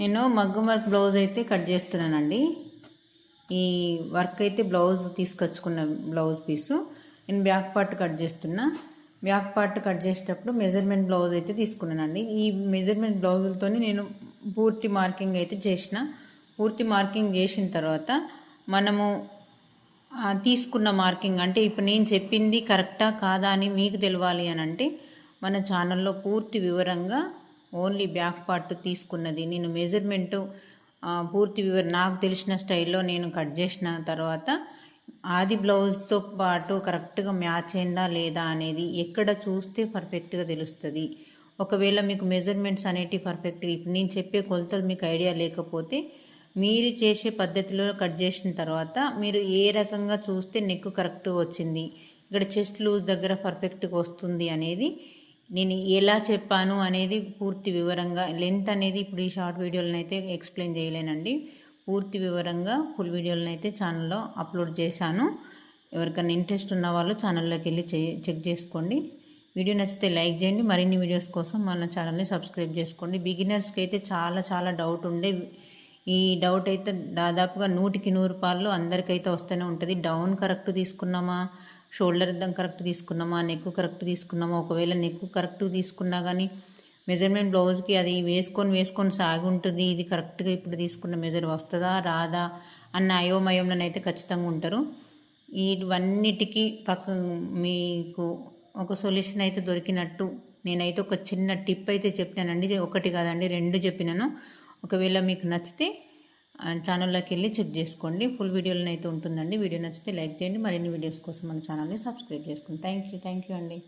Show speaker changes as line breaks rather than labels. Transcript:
నేను మగ్గం work blouse అయితే కట్ చేస్తున్నానండి. ఈ వర్క్ అయితే బ్లౌజ్ తీసుకొచ్చుకున్న బ్లౌజ్ పీసు. నేను బ్యాక్ పార్ట్ కట్ చేస్తున్నా. బ్యాక్ పార్ట్ కట్ చేసేటప్పుడు మెజర్మెంట్ బ్లౌజ్ అయితే తీసుకున్నానండి. ఈ మెజర్మెంట్ బ్లౌజులతో నేను పూర్తి మార్కింగ్ అయితే చేసిన. పూర్తి మార్కింగ్ చేసిన తర్వాత మనము తీసుకున్న మార్కింగ్ అంటే ఇప్పుడు నేను చెప్పింది కరెక్టా కాదా అని మీకు తెలియాలి అని అంటే మన ఛానల్లో పూర్తి వివరంగా ఓన్లీ బ్యాక్ పార్ట్ తీసుకున్నది. నేను మెజర్మెంటు పూర్తి వివర నాకు తెలిసిన స్టైల్లో నేను కట్ చేసిన తర్వాత ఆది బ్లౌజ్తో పాటు కరెక్ట్గా మ్యాచ్ అయిందా లేదా అనేది ఎక్కడ చూస్తే పర్ఫెక్ట్గా తెలుస్తుంది. ఒకవేళ మీకు మెజర్మెంట్స్ అనేటివి పర్ఫెక్ట్గా ఇప్పుడు నేను చెప్పే కొలతలు మీకు ఐడియా లేకపోతే మీరు చేసే పద్ధతిలో కట్ చేసిన తర్వాత మీరు ఏ రకంగా చూస్తే నెక్ కరెక్ట్గా వచ్చింది ఇక్కడ చెస్ట్ లూజ్ దగ్గర పర్ఫెక్ట్గా వస్తుంది అనేది నేను ఎలా చెప్పాను అనేది పూర్తి వివరంగా లెంత్ అనేది ఇప్పుడు ఈ షార్ట్ వీడియోలను అయితే ఎక్స్ప్లెయిన్ చేయలేనండి. పూర్తి వివరంగా ఫుల్ వీడియోలను అయితే ఛానల్లో అప్లోడ్ చేశాను. ఎవరికైనా ఇంట్రెస్ట్ ఉన్న వాళ్ళు ఛానల్లోకి వెళ్ళి చెక్ చేసుకోండి. వీడియో నచ్చితే లైక్ చేయండి. మరిన్ని వీడియోస్ కోసం మన ఛానల్ని సబ్స్క్రైబ్ చేసుకోండి. బిగినర్స్కి అయితే చాలా చాలా డౌట్ ఉండే. ఈ డౌట్ అయితే దాదాపుగా నూటికి నూరు రూపాయలు అందరికైతే వస్తూనే ఉంటుంది. డౌన్ కరెక్ట్ తీసుకున్నామా? షోల్డర్ దం కరెక్ట్ తీసుకున్నామా? నెక్ కరెక్ట్ తీసుకున్నామా? ఒకవేళ నెక్ కరెక్ట్ తీసుకున్నా కానీ మెజర్మెంట్ బ్లౌజ్కి అది వేసుకొని వేసుకొని సాగి ఉంటుంది. ఇది కరెక్ట్గా ఇప్పుడు తీసుకున్న మెజర్ వస్తుందా? రాదా? అన్న అయోమయంలోనైతే ఖచ్చితంగా ఉంటారు. ఇవన్నిటికీ పక్క మీకు ఒక సొల్యూషన్ అయితే దొరికినట్టు నేనైతే ఒక చిన్న టిప్ అయితే చెప్పినానండి. ఒకటి కాదండి రెండు చెప్పినాను. ఒకవేళ మీకు నచ్చితే ఛానల్లోకి వెళ్ళి చెక్ చేసుకోండి. ఫుల్ వీడియోలను అయితే ఉంటుందండి. వీడియో నచ్చితే లైక్ చేయండి. మరిన్ని వీడియోస్ కోసం మన ఛానల్ని సబ్స్క్రైబ్ చేసుకోండి థ్యాంక్ యూ థ్యాంక్ యూ అండి.